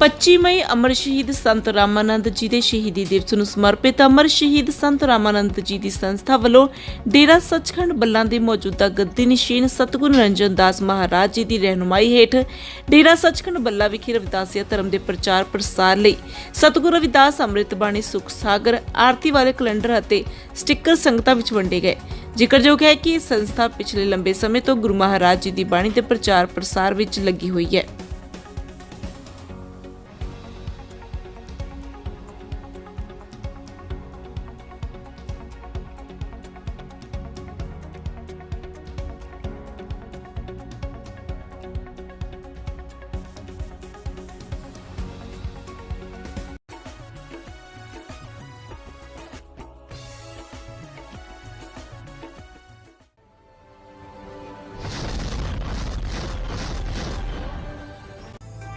25 ਮਈ ਅਮਰ ਸ਼ਹੀਦ ਸੰਤ ਰਾਮਾਨੰਦ ਜੀ ਦੇ ਸ਼ਹੀਦੀ ਦਿਵਸ ਨੂੰ ਸਮਰਪਿਤ ਅਮਰ ਸ਼ਹੀਦ ਸੰਤ ਰਾਮਾਨੰਦ ਜੀ ਦੀ ਸੰਸਥਾ ਵੱਲੋਂ ਡੇਰਾ ਸੱਚਖੰਡ ਬੱਲਾਂ ਦੇ ਮੌਜੂਦਾ ਗੱਦੀ ਨਿਸ਼ੀਨ ਸਤਿਗੁਰੂ ਰੰਜਨ ਦਾਸ ਮਹਾਰਾਜ ਜੀ ਦੀ ਰਹਿਨੁਮਾਈ ਹੇਠ ਡੇਰਾ ਸੱਚਖੰਡ ਬੱਲਾ ਵਿਖੇ ਰਵਿਦਾਸੀਆ ਧਰਮ ਦੇ ਪ੍ਰਚਾਰ ਪ੍ਰਸਾਰ ਲਈ ਸਤਿਗੁਰੂ ਰਵਿਦਾਸ ਅੰਮ੍ਰਿਤ ਬਾਣੀ, ਸੁਖ ਸਾਗਰ, ਆਰਤੀ ਵਾਲੇ ਕੈਲੰਡਰ ਅਤੇ ਸਟicker ਸੰਗਤਾਂ ਵਿੱਚ ਵੰਡੇ ਗਏ। ਜ਼ਿਕਰਯੋਗ ਹੈ ਕਿ ਇਹ ਸੰਸਥਾ ਪਿਛਲੇ ਲੰਬੇ ਸਮੇਂ ਤੋਂ ਗੁਰੂ ਮਹਾਰਾਜ ਜੀ ਦੀ ਬਾਣੀ ਦੇ ਪ੍ਰਚਾਰ ਪ੍ਰਸਾਰ ਵਿੱਚ ਲੱਗੀ ਹੋਈ ਹੈ।